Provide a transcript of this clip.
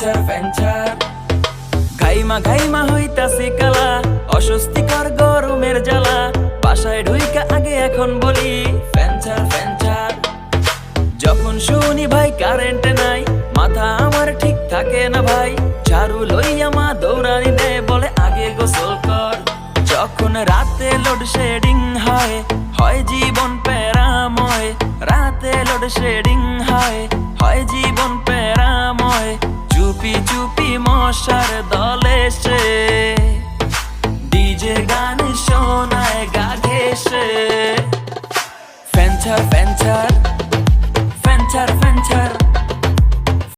ফ্যানচার ফ্যানচার গাইমা গাইমা হইতাছে কালা, অস্বস্তিকর গরমের জ্বালা। বাসায় ঢুইকা আগে এখন বলি ফ্যানচার ফ্যানচার যখন শুনি ভাই কারেন্ট নাই, মাথা আমার ঠিক থাকে না ভাই। ঝাড়ু লইয়া মা দৌড়ানি দে, বলে আগে গোসল কর। যখন রাতে লোড শেডিং হয় হয় জীবন প্যারাময়। রাতে লোড শেডিং হয় মশার দলে সে। ডিজে গান শোনায় গা ঘেসে ফ্যানচার ফ্যানচার ফ্যানচার ফ্যান্টার